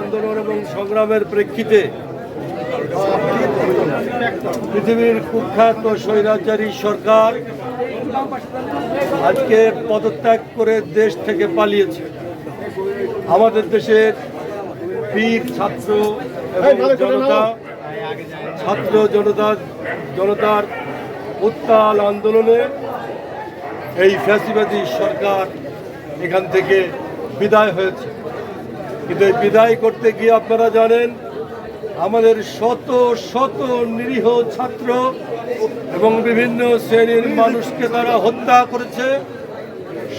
আন্দোলন এবং সংগ্রামের প্রেক্ষিতে পৃথিবীর কুখ্যাত স্বৈরাচারী সরকার আজকে পদত্যাগ করে দেশ থেকে পালিয়েছে। আমাদের দেশের বীর ছাত্র এবং জনতা ছাত্র জনতার জনতার উত্তাল আন্দোলনে এই ফ্যাসিবাদী সরকার এখান থেকে বিদায় হয়েছে। কিন্তু এই বিদায় করতে গিয়ে আপনারা জানেন, আমাদের শত শত নিরীহ ছাত্র এবং বিভিন্ন শ্রেণির মানুষকে তারা হত্যা করেছে,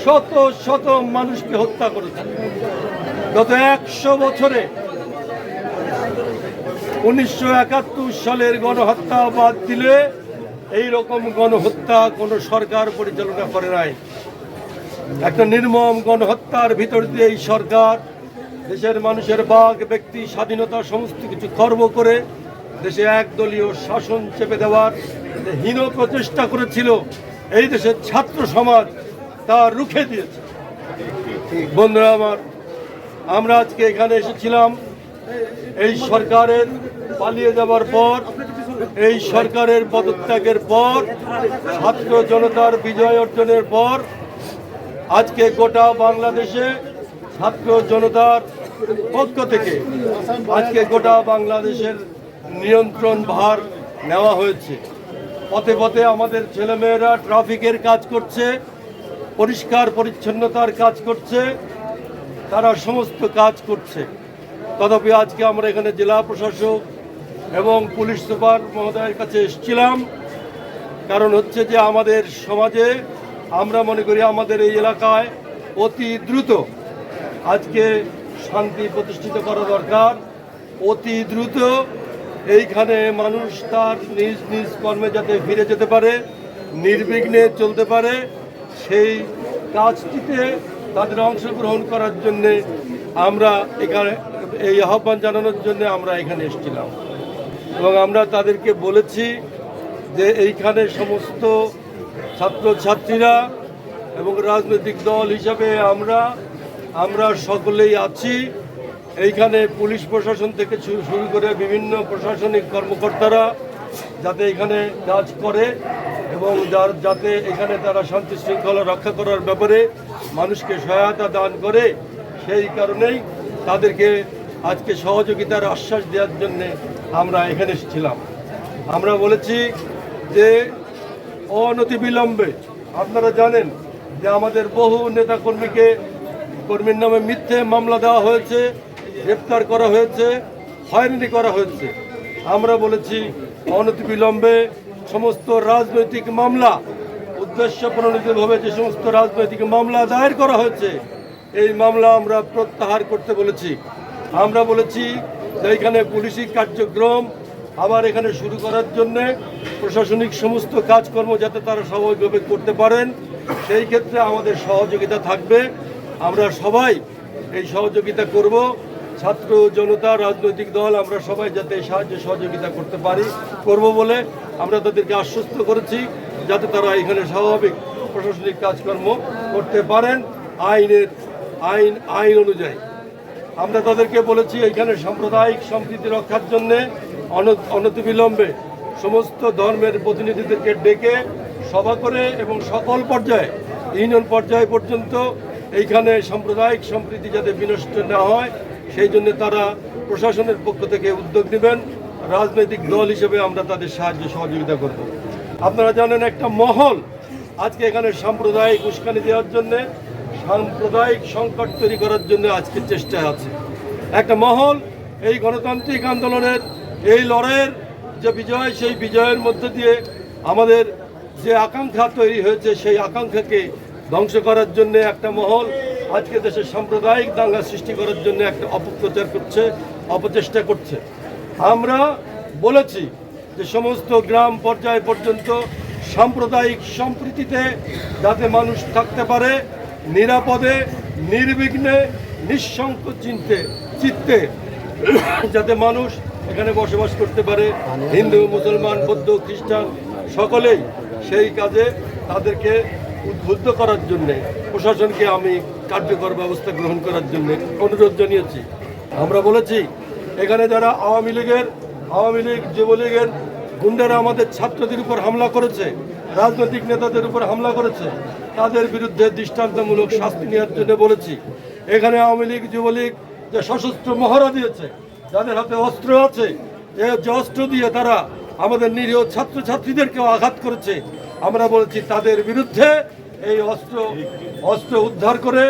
শত শত মানুষকে হত্যা করেছে। গত একশো বছরে উনিশশো একাত্তর সালের গণহত্যা বাদ দিলে এই রকম গণহত্যা কোনো সরকার পরিচালনা করে নাই। একটা নির্মম গণহত্যার ভিতর দিয়ে এই সরকার দেশের মানুষের বাঘ ব্যক্তি, স্বাধীনতা সমস্ত কিছু খর্ব করে দেশে একদলীয় শাসন চেপে দেওয়ার হীন প্রচেষ্টা করেছিল, এই দেশের ছাত্র সমাজ তা রুখে দিয়েছে। বন্ধুরা আমার, আমরা আজকে এখানে এসেছিলাম, এই সরকারের পালিয়ে যাবার পর, এই সরকারের পদত্যাগের পর, ছাত্র জনতার বিজয় অর্জনের পর, আজকে গোটা বাংলাদেশে ছাত্র জনতার পক্ষ থেকে আজকে গোটা বাংলাদেশের নিয়ন্ত্রণ ভার নেওয়া হয়েছে। পথে পথে আমাদের ছেলেমেয়েরা ট্রাফিকের কাজ করছে, পরিষ্কার পরিচ্ছন্নতার কাজ করছে, তারা সমস্ত কাজ করছে। তথাপি আজকে আমরা এখানে জেলা প্রশাসক এবং পুলিশ সুপার মহোদয়ের কাছে এসেছিলাম। কারণ হচ্ছে যে আমাদের সমাজে আমরা মনে করি আমাদের এই এলাকায় অতি দ্রুত আজকে শান্তি প্রতিষ্ঠিত করা দরকার। অতি দ্রুত এইখানে মানুষ তার নিজ নিজ কর্মে যাতে ফিরে যেতে পারে, নির্বিঘ্নে চলতে পারে। সেই কাজটিতে তাদের অংশগ্রহণ করার জন্যে আমরা এখানে এই আহ্বান জানানোর জন্য আমরা এখানে এসেছিলাম। এবং আমরা তাদেরকে বলেছি যে এইখানে সমস্ত ছাত্রছাত্রীরা এবং রাজনৈতিক দল হিসাবে আমরা আমরা সকলেই আছি। এইখানে পুলিশ প্রশাসন থেকে শুরু করে বিভিন্ন প্রশাসনিক কর্মকর্তারা যাতে এখানে কাজ করে এবং যার, যাতে এখানে তারা শান্তি শৃঙ্খলা রক্ষা করার ব্যাপারে মানুষকে সহায়তা দান করে, সেই কারণেই তাদেরকে আজকে সহযোগিতার আশ্বাস দেওয়ার জন্য আমরা এখানে এসেছিলাম। আমরা বলেছি যে অনতিবিলম্বে আপনারা জানেন যে আমাদের বহু নেতাকর্মীকে কর্মীর নামে মিথ্যে মামলা দেওয়া হয়েছে, গ্রেপ্তার করা হয়েছে, হয়রানি করা হয়েছে। আমরা বলেছি, অনতিবিলম্বে সমস্ত রাজনৈতিক মামলা উদ্দেশ্য প্রণোদিতভাবে যে সমস্ত রাজনৈতিক মামলা দায়ের করা হয়েছে, এই মামলা আমরা প্রত্যাহার করতে বলেছি। আমরা বলেছি যে এখানে পুলিশি কার্যক্রম আবার এখানে শুরু করার জন্যে প্রশাসনিক সমস্ত কাজকর্ম যাতে তারা স্বাভাবিকভাবে করতে পারেন, সেই ক্ষেত্রে আমাদের সহযোগিতা থাকবে। আমরা সবাই এই সহযোগিতা করব। ছাত্র জনতা, রাজনৈতিক দল, আমরা সবাই যাতে সাহায্য সহযোগিতা করতে পারি, করব বলে আমরা তাদেরকে আশ্বস্ত করেছি, যাতে তারা এখানে স্বাভাবিক প্রশাসনিক কাজকর্ম করতে পারেন আইনের, আইন আইন অনুযায়ী। আমরা তাদেরকে বলেছি, এখানে সাম্প্রদায়িক সম্প্রীতি রক্ষার জন্য অনতিবিলম্বে সমস্ত ধর্মের প্রতিনিধিদেরকে ডেকে সভা করে এবং সকল পর্যায়ে, ইউনিয়ন পর্যায় পর্যন্ত এইখানে সাম্প্রদায়িক সম্প্রীতি যাতে বিনষ্ট না হয়, সেই জন্য তারা প্রশাসনের পক্ষ থেকে উদ্যোগ নেবেন। রাজনৈতিক দল হিসেবে আমরা তাদের সাহায্য, সহযোগিতা করব। আপনারা জানেন একটা মহল আজকে এখানে সাম্প্রদায়িক উস্কানি দেওয়ার জন্যে, সাম্প্রদায়িক সংকট তৈরি করার জন্য আজকে চেষ্টা আছে। একটা মহল, এই গণতান্ত্রিক আন্দোলনের এই লড়াইয়ের যে বিজয়, সেই বিজয়ের মধ্যে দিয়ে আমাদের যে আকাঙ্ক্ষা তৈরি হয়েছে, সেই আকাঙ্ক্ষাকে ধ্বংস করার জন্য একটা মহল, আজকে দেশের সাম্প্রদায়িক দাঙ্গা সৃষ্টি করার জন্য একটা অপপ্রচার করছে, অপচেষ্টা করছে। আমরা বলেছি যে সমস্ত গ্রাম পর্যায় পর্যন্ত সাম্প্রদায়িক সম্প্রীতিতে যাতে মানুষ থাকতে পারে, নিরাপদে, নির্বিঘ্নে নিঃসংক চিনতে চিত্তে যাতে মানুষ এখানে বসবাস করতে পারে, হিন্দু, মুসলমান, বৌদ্ধ, খ্রিস্টান, সকলেই সেই কাজে তাদেরকে উদ্বুদ্ধ করার জন্যে, প্রশাসনকে আমি কার্যকর ব্যবস্থা গ্রহণ করার জন্য অনুরোধ জানিয়েছি। আমরা বলেছি, এখানে যারা আওয়ামী লীগের, আওয়ামী লীগ, যুবলীগের গুন্ডারা আমাদের ছাত্রদের উপর হামলা করেছে, রাজনৈতিক নেতাদের উপর হামলা করেছে, তাদের বিরুদ্ধে দৃষ্টান্তমূলক শাস্তি নেওয়ার জন্য বলেছি। এখানে আওয়ামী লীগ, যুবলীগ যে সশস্ত্র মহড়া দিয়েছে, যাদের হাতে অস্ত্র আছে যে অস্ত্র দিয়ে তারা আমাদের নিরীহ ছাত্রছাত্রীদেরকেও আঘাত করেছে আমরা বলেছি তাদের বিরুদ্ধে এই অস্ত্র অস্ত্র উদ্ধার করে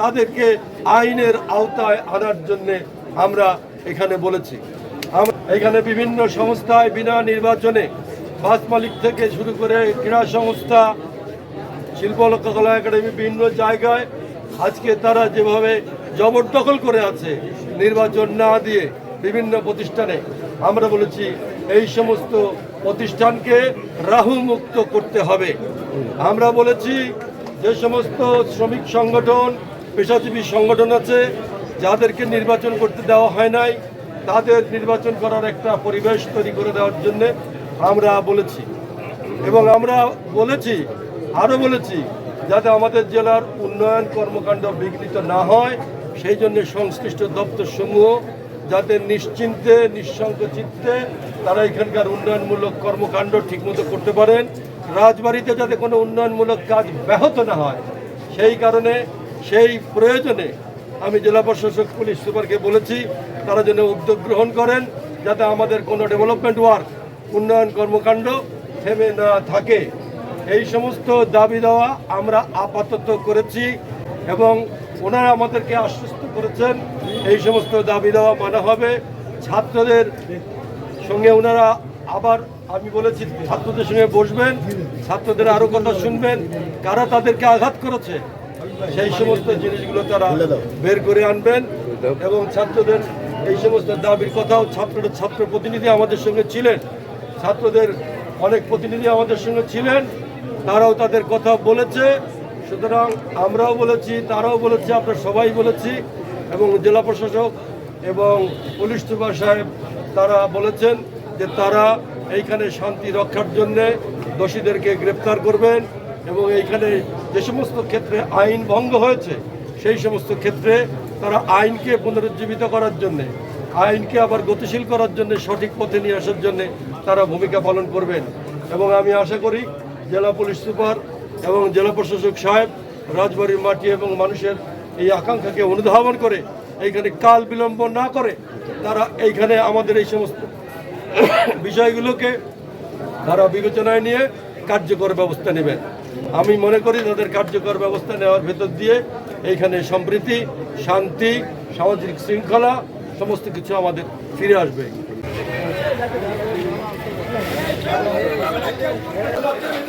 তাদেরকে আইনের আওতায় আনার জন্য আমরা এখানে বলেছি। এখানে বিভিন্ন সংস্থায় বিনা নির্বাচনে বাস মালিক থেকে শুরু করে ক্রীড়া সংস্থা, শিল্প শিল্পকলা একাডেমি বিভিন্ন জায়গায় আজকে তারা যেভাবে জবরদখল করে আছে নির্বাচন না দিয়ে বিভিন্ন প্রতিষ্ঠানে, আমরা বলেছি এই সমস্ত প্রতিষ্ঠানকে রাহু মুক্ত করতে হবে। আমরা বলেছি যে সমস্ত শ্রমিক সংগঠন, পেশাজীবী সংগঠন আছে, যাদেরকে নির্বাচন করতে দেওয়া হয় নাই, তাদের নির্বাচন করার একটা পরিবেশ তৈরি করে দেওয়ার জন্য আমরা বলেছি। এবং আমরা বলেছি, আরও বলেছি, যাতে আমাদের জেলার উন্নয়ন কর্মকাণ্ড বিঘ্নিত না হয়, সেই জন্য সংশ্লিষ্ট দপ্তর সমূহ যাতে নিশ্চিন্তে নিঃসঙ্ক চিত্তে তারা এখানকার উন্নয়নমূলক কর্মকাণ্ড ঠিকমতো করতে পারেন। রাজবাড়িতে যাতে কোনো উন্নয়নমূলক কাজ ব্যাহত না হয়, সেই কারণে, সেই প্রয়োজনে আমি জেলা প্রশাসক, পুলিশ সুপারকে বলেছি, তারা যেন উদ্যোগ গ্রহণ করেন, যাতে আমাদের কোনো ডেভেলপমেন্ট ওয়ার্ক, উন্নয়ন কর্মকাণ্ড থেমে না থাকে। এই সমস্ত দাবি দেওয়া আমরা আপাতত করেছি এবং ওনারা আমাদেরকে আশ্বস্ত করেছেন এই সমস্ত দাবি দেওয়া মানা হবে। ছাত্রদের সঙ্গে ওনারা আবার আমি বলেছি ছাত্রদের সঙ্গে বসবেন ছাত্রদের আরও কথা শুনবেন কারা তাদেরকে আঘাত করেছে সেই সমস্ত জিনিসগুলো তারা বের করে আনবেন এবং ছাত্রদের এই সমস্ত দাবির কথাও ছাত্রদের ছাত্র প্রতিনিধি আমাদের সঙ্গে ছিলেন। ছাত্রদের অনেক প্রতিনিধি আমাদের সঙ্গে ছিলেন তারাও তাদের কথা বলেছে। সুতরাং আমরাও বলেছি, তারাও বলেছে, আমরা সবাই বলেছি এবং জেলা প্রশাসক এবং পুলিশ সুপার সাহেব তারা বলেছেন যে তারা এইখানে শান্তি রক্ষার জন্যে দোষীদেরকে গ্রেপ্তার করবেন এবং এইখানে যে সমস্ত ক্ষেত্রে আইন ভঙ্গ হয়েছে, সেই সমস্ত ক্ষেত্রে তারা আইনকে পুনরুজ্জীবিত করার জন্যে, আইনকে আবার গতিশীল করার জন্য, সঠিক পথে নিয়ে আসার জন্য তারা ভূমিকা পালন করবেন। এবং আমি আশা করি জেলা পুলিশ সুপার এবং জেলা প্রশাসক সাহেব, রাজবাড়ির মাটি এবং মানুষের এই আকাঙ্ক্ষাকে অনুধাবন করে, এইখানে কাল বিলম্ব না করে তারা এইখানে আমাদের এই সমস্ত বিষয়গুলোকে তারা বিবেচনায় নিয়ে কার্যকর ব্যবস্থা নেবেন। আমি মনে করি তাদের কার্যকর ব্যবস্থা নেওয়ার ভেতর দিয়ে এইখানে সম্প্রীতি, শান্তি, সামাজিক শৃঙ্খলা, সমস্ত কিছু আমাদের ফিরে আসবে।